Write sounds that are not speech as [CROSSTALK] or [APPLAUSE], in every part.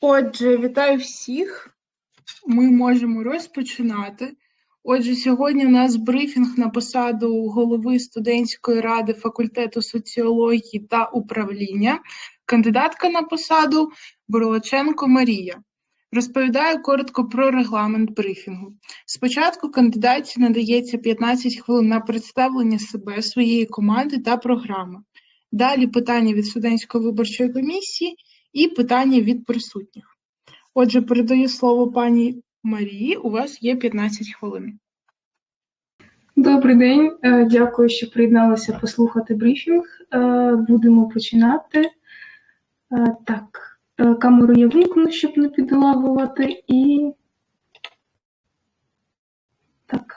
Отже, вітаю всіх. Ми можемо розпочинати. Отже, сьогодні у нас брифінг на посаду голови студентської ради факультету соціології та управління, кандидатка на посаду Бурлаченко Марія. Розповідаю коротко про регламент брифінгу. Спочатку кандидатці надається 15 хвилин на представлення себе, своєї команди та програми. Далі питання від студентської виборчої комісії і питання від присутніх. Отже, передаю слово пані Марії. У вас є 15 хвилин. Добрий день, Е, дякую, що приєдналися послухати брифінг. Е, Будемо починати. Е, Так, камеру я вимкну, щоб не підлагувати, і так.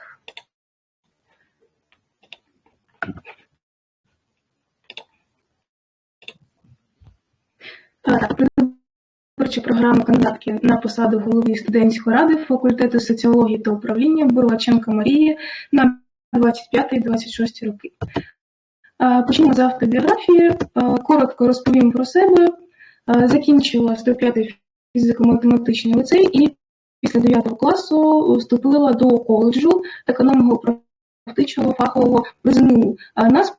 Так, виборча програма кандидатки на посаду голови студентської ради факультету соціології та управління Бурлаченка Марії на 25-26 роки. Почнемо з автобіографії. Коротко розповім про себе. Закінчила 105-й фізико-математичний ліцей і після 9 класу вступила до коледжу економного практичного фахового ЗНУ. Нас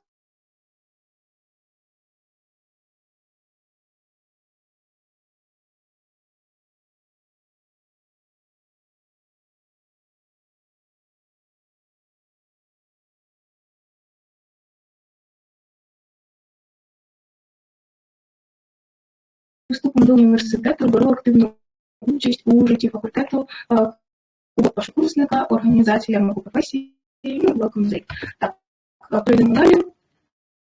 вступом до університету беру активну участь у житті факультету першокурсника, організація ярмарку професії, ну, day. Так, прийдемо далі.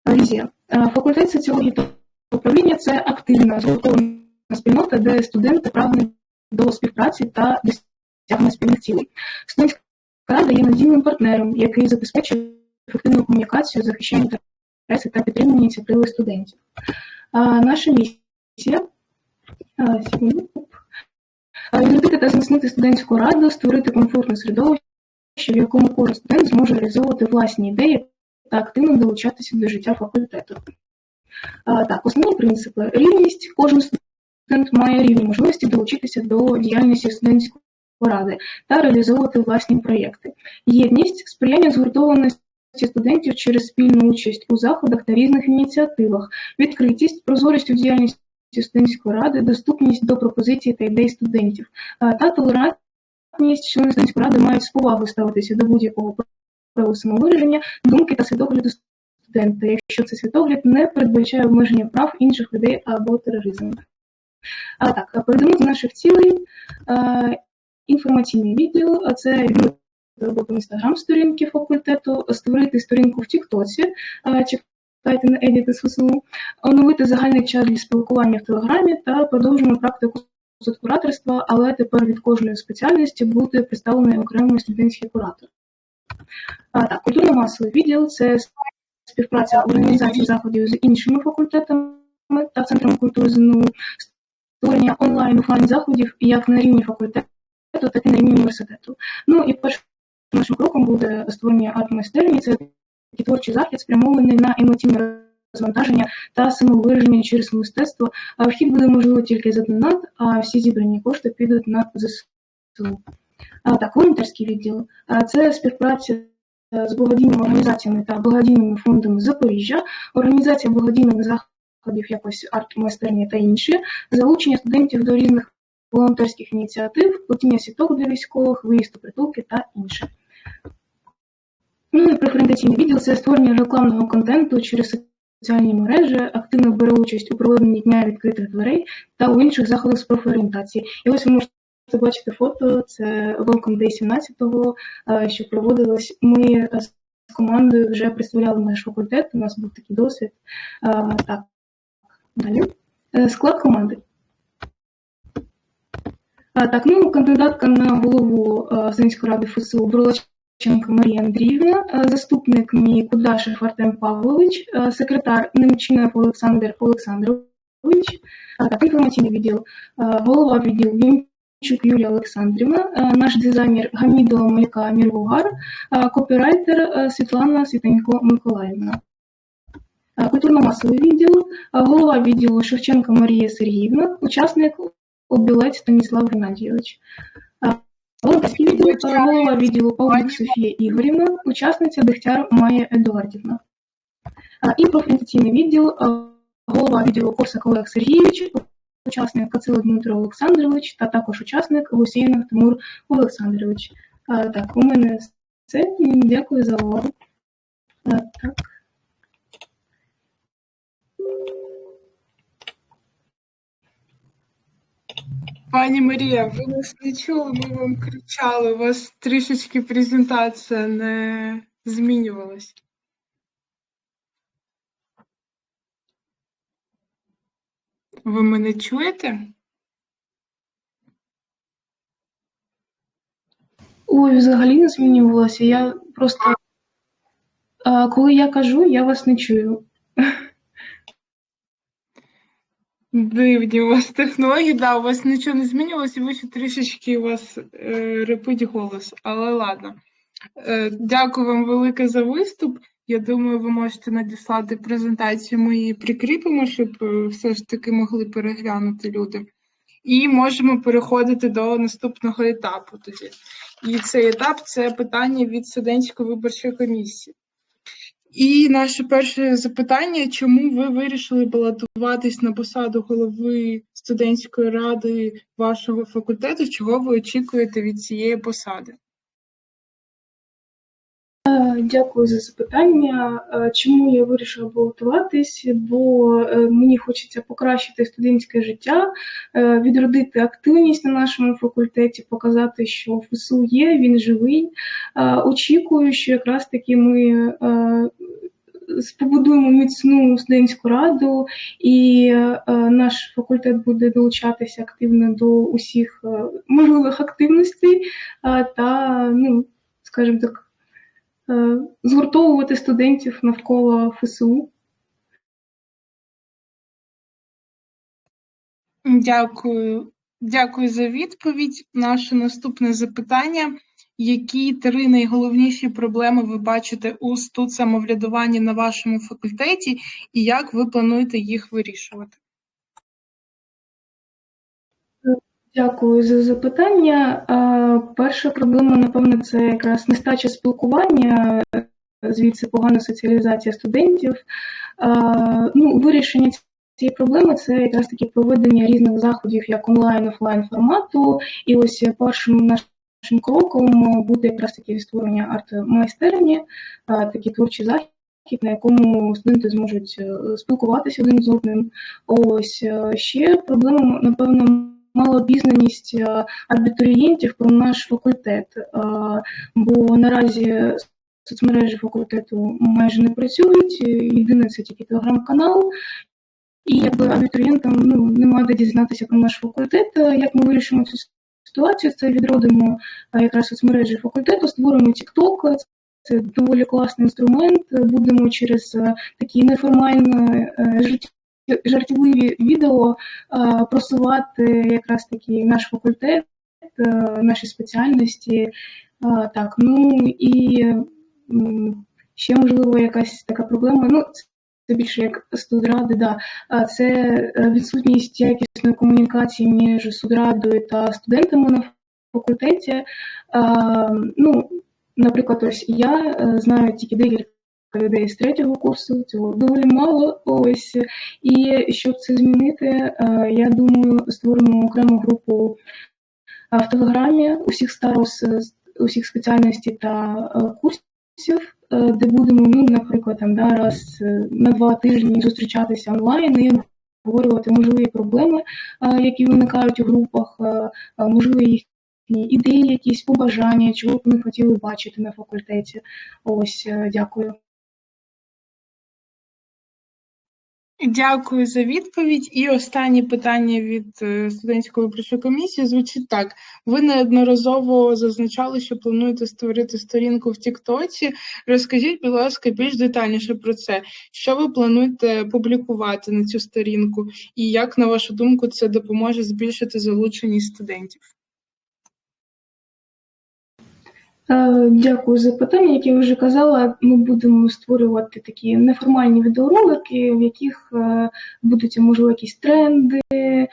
Візія. Факультет соціології та управління це активна згуртована спільнота, де студенти прагнуть до співпраці та досягнення спільних цілей. Студентська рада є надійним партнером, який забезпечує ефективну комунікацію, захищає інтереси та підтримує ініціативи студентів. Наша місія відродити та зміцнити студентську раду, створити комфортне середовище, в якому кожен студент зможе реалізовувати власні ідеї та активно долучатися до життя факультету. Так, основні принципи. Рівність. Кожен студент має рівні можливості долучитися до діяльності студентської ради та реалізовувати власні проєкти. Єдність сприяння згуртованості студентів через спільну участь у заходах та різних ініціативах, відкритість, прозорість у діяльності студентської ради, доступність до пропозицій та ідей студентів а, та толерантність, члени студентської ради мають з повагою ставитися до будь-якого праву самовираження, думки та світогляду студента, якщо цей світогляд не передбачає обмеження прав інших людей або тероризму. А так, а перейдемо до наших цілей. А, інформаційний відділ, це роботу інстаграм-сторінки факультету, створити сторінку в Тіктоці, а, читайте на Edit СФСУ, оновити загальний чат для спілкування в Телеграмі та продовжуємо практику кураторства, але тепер від кожної спеціальності буде представлений окремий студентський куратор. А, так, культурно-масовий відділ це співпраця організації заходів з іншими факультетами та центрами культури ЗНУ, створення онлайн-офлайн заходів як на рівні факультету, так і на рівні університету. Ну і першим нашим кроком буде створення арт-майстерні. Це такий творчий захід, спрямований на емоційне розвантаження та самовираження через мистецтво. Вхід буде можливо тільки за донат, а всі зібрані кошти підуть на ЗСУ. Так, волонтерський відділ це співпраця з благодійними організаціями та благодійними фондами Запоріжжя, організація благодійних заходів, якось арт-майстерні та інші, залучення студентів до різних волонтерських ініціатив, платіння сіток для військових, виїзд у притулки та інше. Ну і преференційний відділ це створення рекламного контенту через соціальні мережі, активно бере участь у проведенні дня відкритих дверей та у інших заходах з профорієнтації. І ось ви можете бачити фото, це Welcome Day 17-го, що проводилось. Ми з командою вже представляли наш факультет, у нас був такий досвід. Так, далі. Е, Склад команди. Так, ну, кандидатка на голову Студентської ради ФСУ Бурлаченко Марія Андріївна, заступник мій Кудашев Артем Павлович, секретар Немчинов Олександр Олександрович, інформаційний відділ, голова відділу Вінчук Юлія Олександрівна, наш дизайнер Гамідова Малька Мірвугар, копірайтер Світлана Світенько Миколаївна. Культурно-масовий відділ, голова відділу Шевченка Марія Сергіївна, учасник Обілець Станіслав Геннадійович. Е, голова відділу Павлік Софія Ігорівна, учасниця Дегтяр Майя Едуардівна. І профорієнтаційний відділ, голова відділу Корсак Олег Сергійович, учасник Кацила Дмитро Олександрович та також учасник Гусейнов Тимур Олександрович. Так, у мене все. Дякую за увагу. Так. Пані Марія, ви нас не чули, ми вам кричали, у вас трішечки презентація не змінювалась. Ви мене чуєте? Ой, взагалі не змінювалося. Я просто. Коли я кажу, я вас не чую. Дивні у вас технології, да, у вас нічого не змінювалося, і ви ще трішечки у вас е, репить голос, але ладно. Е, дякую вам велике за виступ. Я думаю, ви можете надіслати презентацію, ми її прикріпимо, щоб е, все ж таки могли переглянути люди. І можемо переходити до наступного етапу тоді. І цей етап це питання від студентської виборчої комісії. І наше перше запитання: чому ви вирішили балотуватись на посаду голови студентської ради вашого факультету? Чого ви очікуєте від цієї посади? Дякую за запитання. Е, Чому я вирішила балотуватись? Бо е, мені хочеться покращити студентське життя, е, відродити активність на нашому факультеті, показати, що ФСУ є, він живий. Очікую, що якраз таки ми побудуємо міцну студентську раду, і е, наш факультет буде долучатися активно до усіх е, можливих активностей е, та, ну, скажімо так, згуртовувати студентів навколо ФСУ. Дякую. Дякую за відповідь. Наше наступне запитання: які три найголовніші проблеми ви бачите у студсамоврядуванні на вашому факультеті, і як ви плануєте їх вирішувати? Дякую за запитання. Перша проблема, напевно, це якраз нестача спілкування, звідси погана соціалізація студентів. Ну, вирішення цієї проблеми це якраз таки проведення різних заходів як онлайн, офлайн формату. І ось першим нашим кроком буде якраз таки створення арт-майстерні, такий творчий захід. На якому студенти зможуть е, спілкуватися один з одним. Ось е, ще проблема, напевно, малообізнаність е, абітурієнтів про наш факультет, Е, бо наразі соцмережі факультету майже не працюють. Єдине це тільки телеграм-канал. І якби абітурієнтам ну, нема де дізнатися про наш факультет. Е, Як ми вирішимо цю ситуацію, це відродимо е, якраз соцмережі факультету, створимо TikTok, це доволі класний інструмент. Будемо через е, такі неформальні е, життя жартівливі відео е, просувати якраз таки наш факультет, е, наші спеціальності. Е, Так, ну і ще можливо якась така проблема. Ну, це більше як студради, да. Це відсутність якісної комунікації між студрадою та студентами на факультеті. Ну, наприклад, ось я знаю тільки декілька людей з третього курсу, цього доволі мало. Ось і щоб це змінити, е, я думаю, створимо окрему групу е, в Телеграмі усіх старос, е, усіх спеціальностей та курсів, де будемо, ну, наприклад, там да, раз на два тижні зустрічатися онлайн і обговорювати можливі проблеми, які виникають у групах, можливі їхні ідеї, якісь побажання, чого б вони хотіли бачити на факультеті. Ось, дякую. Дякую за відповідь. І останнє питання від е, студентської виборчої комісії звучить так: ви неодноразово зазначали, що плануєте створити сторінку в Тіктоці. Розкажіть, будь ласка, більш детальніше про це. Що ви плануєте публікувати на цю сторінку, і як, на вашу думку, це допоможе збільшити залученість студентів? Дякую за питання. Як я вже казала, ми будемо створювати такі неформальні відеоролики, в яких е, будуть можливо якісь тренди, е,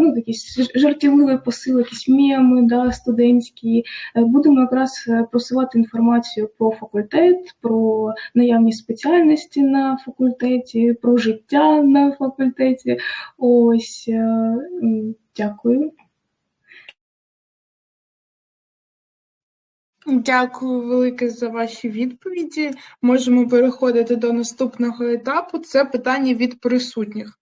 ну якісь жартівливі посили, якісь меми, да, студентські. Е, Будемо якраз е, просувати інформацію про факультет, про наявні спеціальності на факультеті, про життя на факультеті. Ось е, дякую. Дякую велике за ваші відповіді. Можемо переходити до наступного етапу. Це питання від присутніх.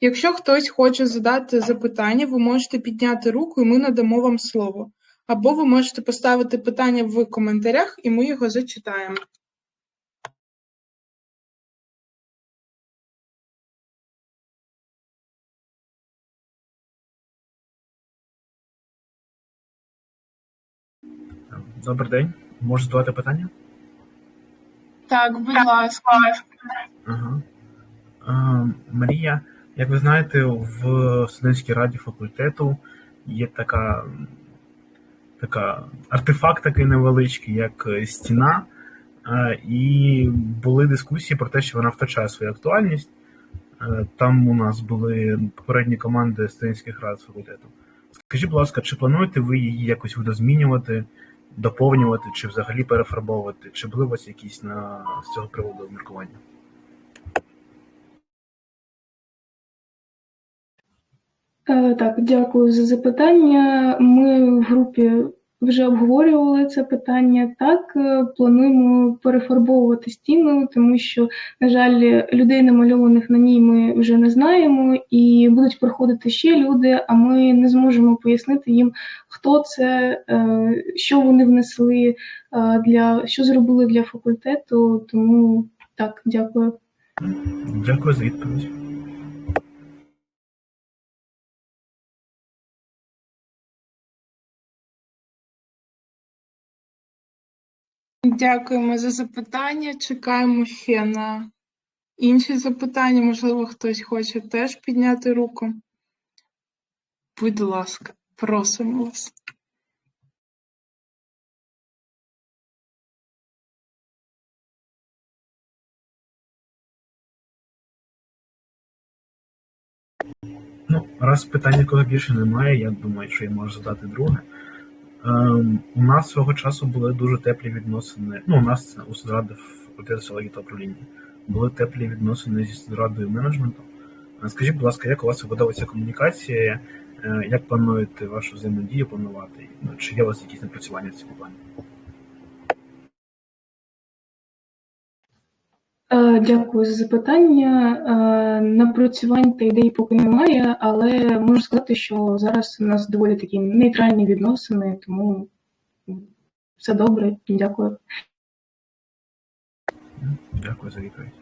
Якщо хтось хоче задати запитання, ви можете підняти руку, і ми надамо вам слово. Або ви можете поставити питання в коментарях, і ми його зачитаємо. Добрий день. Можу задавати питання? Так, будь ласка. Ага. Е, Марія, як ви знаєте, в студентській раді факультету є така, така артефакт такий невеличкий, як стіна. І були дискусії про те, що вона втрачає свою актуальність. Там у нас були попередні команди студентських рад з факультету. Скажіть, будь ласка, чи плануєте ви її якось видозмінювати, доповнювати, чи взагалі перефарбовувати? Чи були у вас якісь на з цього приводу міркування? Е, Так, дякую за запитання. Ми в групі вже обговорювали це питання. Так, е, плануємо перефарбовувати стіну, тому що, на жаль, людей намальованих на ній ми вже не знаємо, і будуть приходити ще люди, а ми не зможемо пояснити їм, хто це, е, що вони внесли е, для що зробили для факультету. Тому так, дякую. Дякую за відповідь. Дякуємо за запитання. Чекаємо ще на інші запитання. Можливо, хтось хоче теж підняти руку. Будь ласка, просимо вас. Ну, раз питань нікого більше немає, я думаю, що я можу задати друге. Ем, у нас свого часу були дуже теплі відносини. Ну, у нас у Судради в соціології та управління були теплі відносини зі Судрадою менеджменту. Е, Скажіть, будь ласка, як у вас вибудовується комунікація? Е, Як плануєте вашу взаємодію планувати? Ну, Чи є у вас якісь напрацювання в цьому плані? Дякую за запитання. Е, Напрацювань та ідей поки немає, але можу сказати, що зараз у нас доволі такі нейтральні відносини, тому все добре. Дякую. Дякую за відповідь.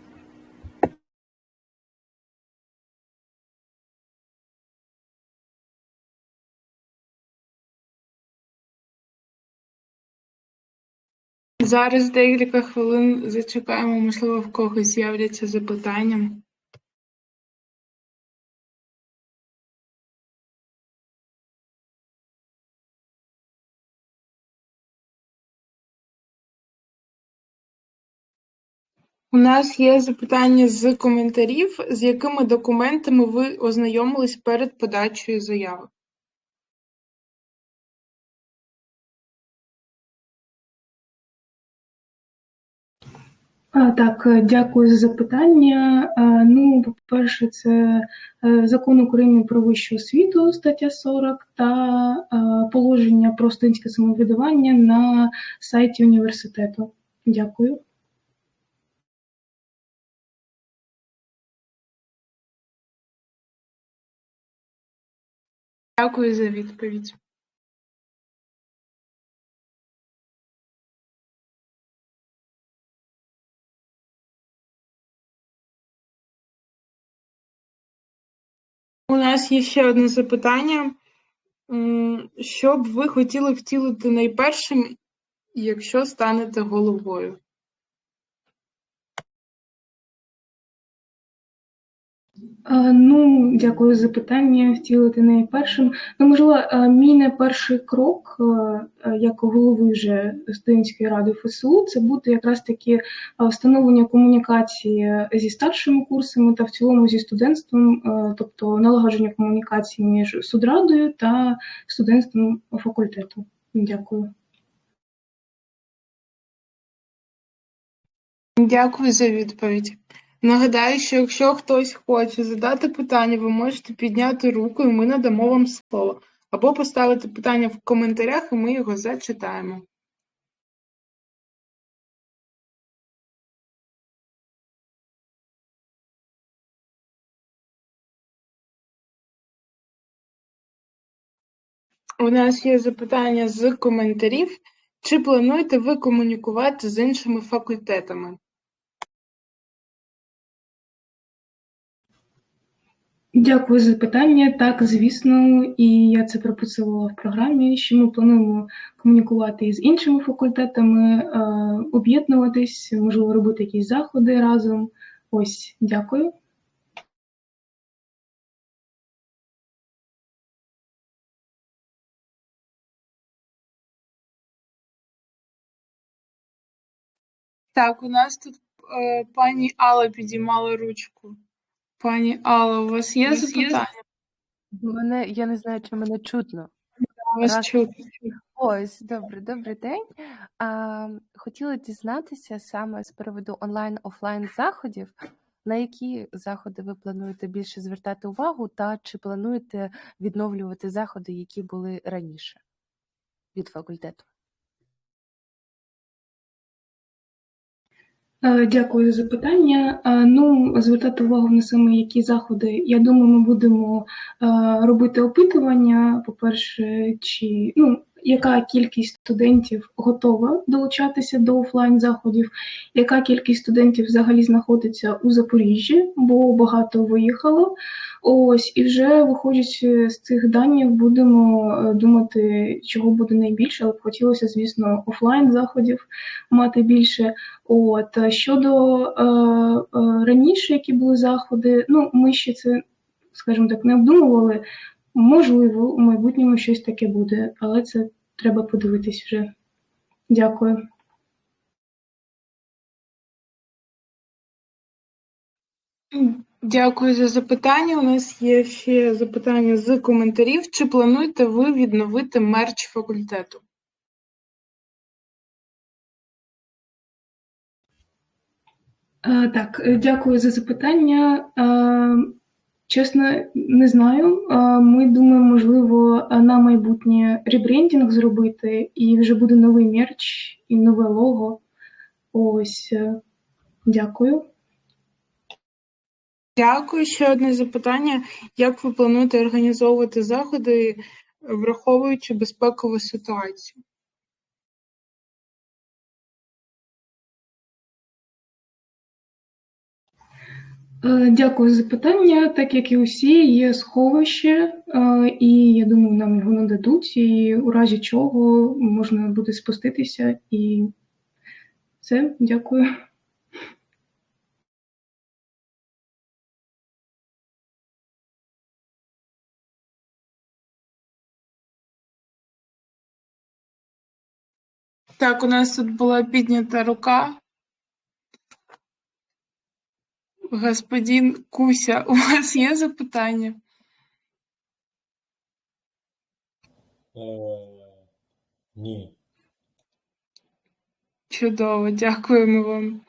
Зараз декілька хвилин зачекаємо, можливо, в когось з'являться запитання. У нас є запитання з коментарів, з якими документами ви ознайомились перед подачею заяви. Так, е, дякую за запитання. Ну, по-перше, це е, закон України про вищу освіту, стаття 40, та е, положення про студентське самоврядування на сайті університету. Дякую. Дякую за відповідь. У нас є ще одне запитання. Що б ви хотіли втілити найпершим, якщо станете головою? Ну, дякую за питання. Втілити не першим. Ну, можливо, е, мій не перший крок, е, е, як голови вже студентської ради ФСУ, це буде якраз таки е, встановлення комунікації зі старшими курсами та в цілому зі студентством, е, тобто налагодження комунікації між судрадою та студентством факультету. Дякую. Дякую за відповідь. Нагадаю, що якщо хтось хоче задати питання, ви можете підняти руку, і ми надамо вам слово. Або поставити питання в коментарях, і ми його зачитаємо. У нас є запитання з коментарів. Чи плануєте ви комунікувати з іншими факультетами? Дякую за питання. Так, звісно, і я це прописувала в програмі, що ми плануємо комунікувати із іншими факультетами, е, об'єднуватись, можливо, робити якісь заходи разом. Ось, дякую. Так, у нас тут е, пані Алла підіймала ручку. Пані Алла, у вас є запитання? Мене, я не знаю, чи мене чутно. Вас раз- чути. Ось, добре, добрий день. А, хотіла дізнатися саме з приводу онлайн-офлайн заходів. На які заходи ви плануєте більше звертати увагу, та чи плануєте відновлювати заходи, які були раніше від факультету? Дякую за запитання. Е, Ну, звертати увагу на саме які заходи. Я думаю, ми будемо е, робити опитування. По-перше, чи ну яка кількість студентів готова долучатися до офлайн заходів, яка кількість студентів взагалі знаходиться у Запоріжжі, бо багато виїхало. Ось і вже виходячи з цих даних, будемо е, думати, чого буде найбільше, але б хотілося, звісно, офлайн заходів мати більше. От щодо е, е, раніше, які були заходи, ну ми ще це, скажімо так, не обдумували. Можливо, у майбутньому щось таке буде, але це треба подивитись вже. Дякую. Дякую за запитання. У нас є ще запитання з коментарів. Чи плануєте ви відновити мерч факультету? Е, Так, е, дякую за запитання. Чесно, не знаю. Е, Ми думаємо, можливо, на майбутнє ребрендінг зробити, і вже буде новий мерч і нове лого. Ось, е, дякую. Дякую. Ще одне запитання. Як ви плануєте організовувати заходи, враховуючи безпекову ситуацію? Дякую за питання. Так як і усі, є сховище, е, і я думаю, нам його нададуть, і у разі чого можна буде спуститися. І все, дякую. Так, у нас тут була піднята рука. Господин Куся, у вас є запитання? Е, ні. Чудово, дякуємо вам.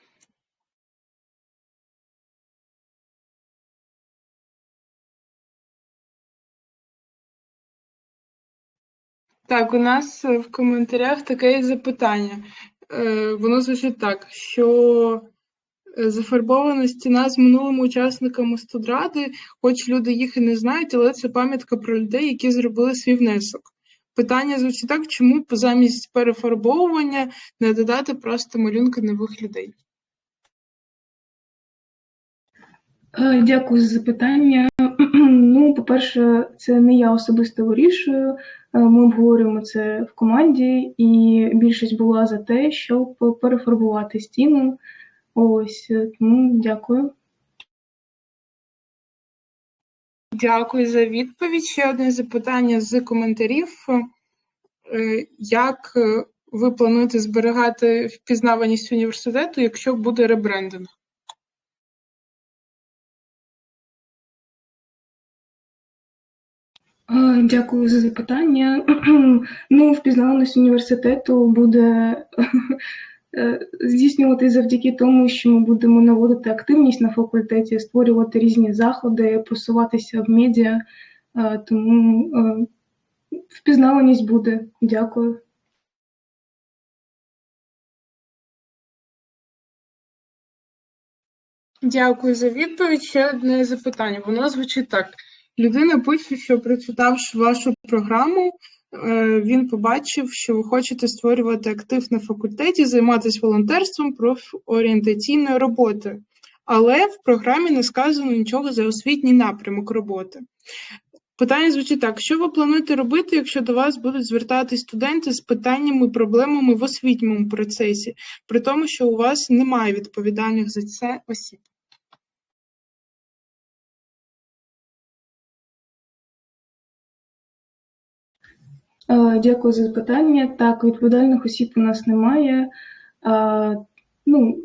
Так, у нас е, в коментарях таке запитання. Е, Воно звучить так, що зафарбована стіна з минулими учасниками студради, хоч люди їх і не знають, але це пам'ятка про людей, які зробили свій внесок. Питання звучить так, чому замість перефарбовування не додати просто малюнки нових людей? Е, Дякую за запитання. [CLEARS THROAT] Ну, по-перше, це не я особисто вирішую. Е, Ми обговорюємо це в команді, і більшість була за те, щоб перефарбувати стіну. Ось, е, тому дякую. Дякую за відповідь. Ще одне запитання з коментарів. Е, Як е, ви плануєте зберігати впізнаваність університету, якщо буде ребрендинг? Дякую за запитання. [CLEARS THROAT] Ну, впізнаваність університету буде [LAUGHS] здійснювати завдяки тому, що ми будемо наводити активність на факультеті, створювати різні заходи, просуватися в медіа. Е, Тому е, впізнаваність буде. Дякую. Дякую за відповідь. Ще одне запитання. Воно звучить так: людина пише, що прочитавши вашу програму, е, він побачив, що ви хочете створювати актив на факультеті, займатися волонтерством, профорієнтаційною роботою. Але в програмі не сказано нічого за освітній напрямок роботи. Питання звучить так: що ви плануєте робити, якщо до вас будуть звертатись студенти з питаннями, проблемами в освітньому процесі, при тому, що у вас немає відповідальних за це осіб? Дякую за запитання. Так, відповідальних осіб у нас немає. Е, Ну,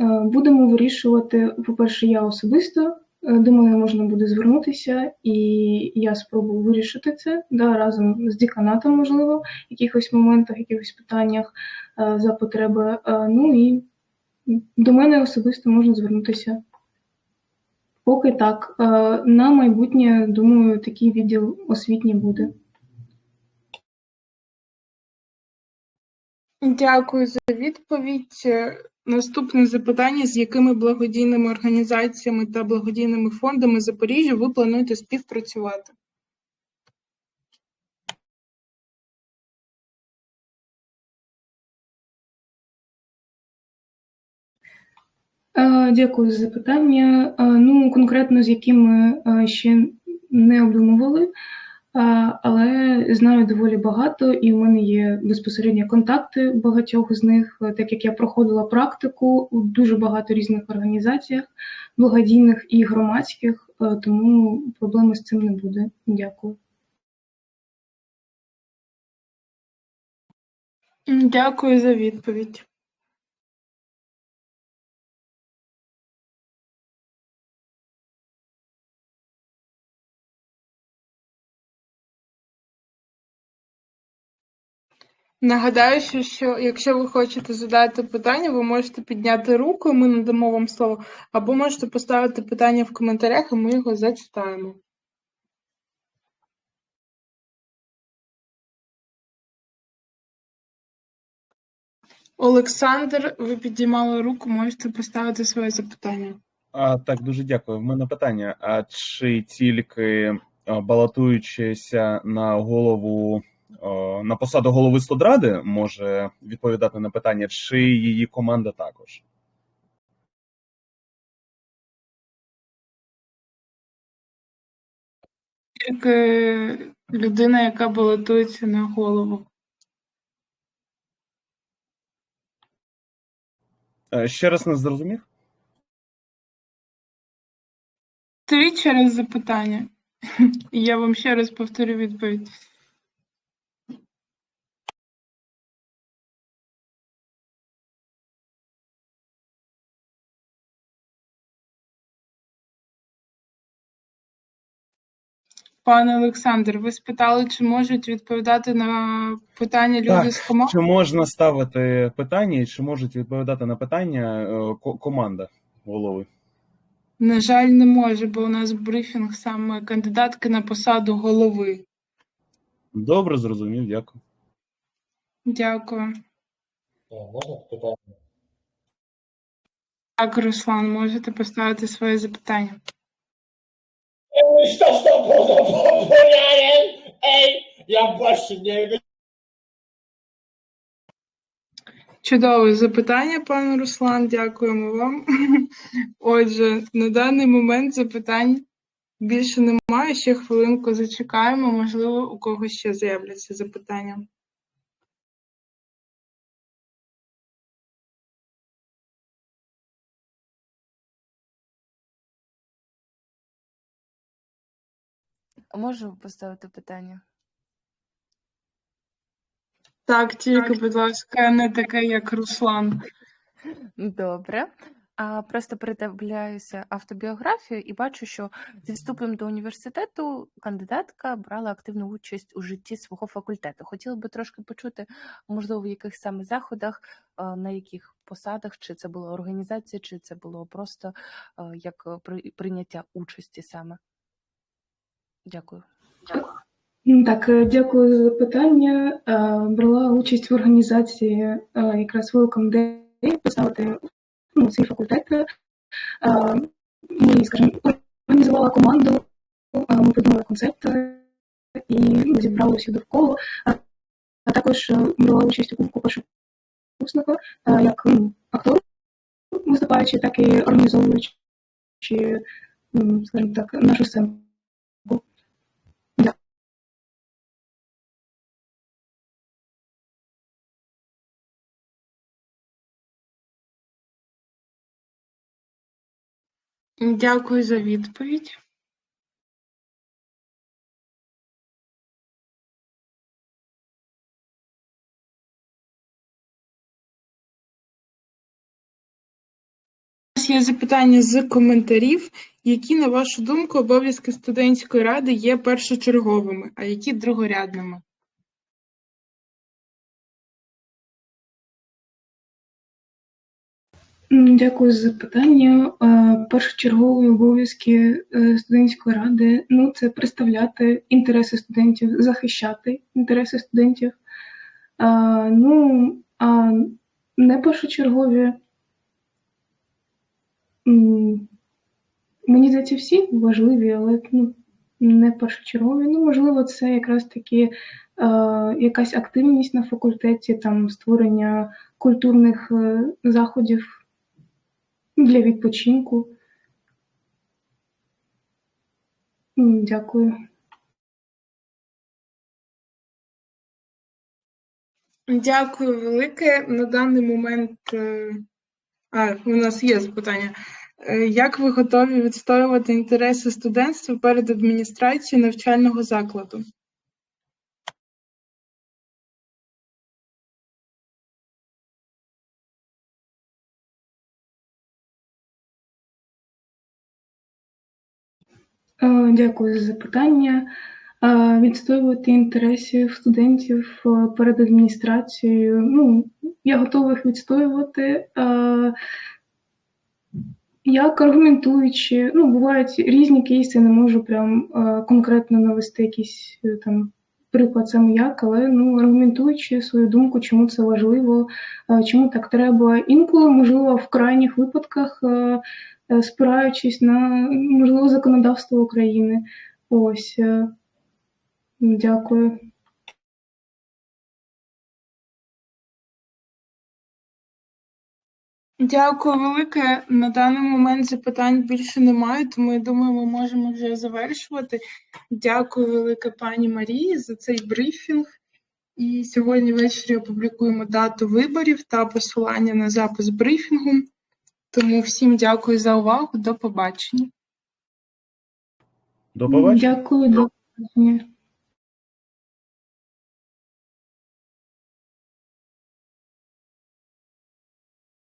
е, будемо вирішувати, по-перше, я особисто. е, До мене можна буде звернутися, і я спробую вирішити це да, разом з деканатом, можливо, в якихось моментах, якихось питаннях е, за потреби. Е, Ну і до мене особисто можна звернутися. Поки так. Е, На майбутнє, думаю, такий відділ освітній буде. Дякую за відповідь. Е, Наступне запитання: з якими благодійними організаціями та благодійними фондами Запоріжжя ви плануєте співпрацювати? Е, Дякую за запитання. Е, Ну, конкретно з якими ще не обдумували, але знаю доволі багато, і в мене є безпосередньо контакти багатьох з них, так як я проходила практику у дуже багато різних організаціях, благодійних і громадських, е, тому проблеми з цим не буде. Дякую. Дякую за відповідь. Нагадаю, що, що якщо ви хочете задати питання, ви можете підняти руку, ми надамо вам слово, або можете поставити питання в коментарях, і ми його зачитаємо. Олександр, ви підіймали руку, можете поставити своє запитання. А, так, дуже дякую. В мене питання: а чи тільки балотуючися на голову на посаду голови студради може відповідати на питання, чи її команда також? Тільки людина, яка балотується на голову. Е, Ще раз не зрозумів? Ще раз запитання. [LAUGHS] Я вам ще раз повторю відповідь. Пане Олександр, ви спитали, чи можуть відповідати на питання люди Так, з команди? Чи можна ставити питання, і чи можуть відповідати на питання е, команда голови? На жаль, не може, бо у нас брифінг саме кандидатки на посаду голови. Добре, зрозумів, дякую. Дякую. Е, Можна питання? Так, Руслан, можете поставити своє запитання. Что, что, популярен? Эй, я больше не Чудове запитання, пане Руслан, дякуємо вам. Отже, на даний момент запитань більше немає. Ще хвилинку зачекаємо, можливо, у когось ще з'являться запитання. Можу поставити питання? Так, тільки, будь ласка, не таке, як Руслан. Добре. А просто передивляюся автобіографію і бачу, що зі вступом до університету кандидатка брала активну участь у житті свого факультету. Хотіла би трошки почути, можливо, в яких саме заходах, на яких посадах, чи це була організація, чи це було просто як прийняття участі саме. Дякую. Так, е, дякую за запитання. Е, Брала участь в організації е, якраз Welcome Day, представити ну, свій факультет. Ми, скажімо, організувала команду, ми придумали концепт і зібрали всіх довкола. А також брала участь у кубку першокурсника, як ну, актор виступаючи, так і організовуючи, скажімо так, нашу сцену. Дякую за відповідь. Є запитання з коментарів. Які, на вашу думку, обов'язки студентської ради є першочерговими, а які другорядними? Дякую за запитання. Е, Першочергові обов'язки е, студентської ради ну, це представляти інтереси студентів, захищати інтереси студентів. Е, Ну, а не першочергові. Мені здається, всі важливі, але ну, не першочергові. Ну, можливо, це якраз таки е, якась активність на факультеті, там створення культурних заходів для відпочинку. Дякую. Дякую велике. На даний момент е, а, у нас є запитання. Е, Як ви готові відстоювати інтереси студентства перед адміністрацією навчального закладу? Дякую за запитання. Е, Відстоювати інтересів студентів е, перед адміністрацією. Ну, я готова їх відстоювати. Е, Як аргументуючи, ну, бувають різні кейси, не можу прям е, конкретно навести якийсь е, там приклад саме як, але ну, аргументуючи свою думку, чому це важливо, е, чому так треба. Інколи, можливо, в крайніх випадках, е, е, спираючись на можливо законодавство України. Ось. е, Дякую. Дякую велике. На даний момент запитань більше немає, тому я думаю, ми можемо вже завершувати. Дякую велике пані Марії за цей брифінг. І сьогодні ввечері опублікуємо дату виборів та посилання на запис брифінгу. Тому всім дякую за увагу. До побачення. До побачення. Дякую, до побачення.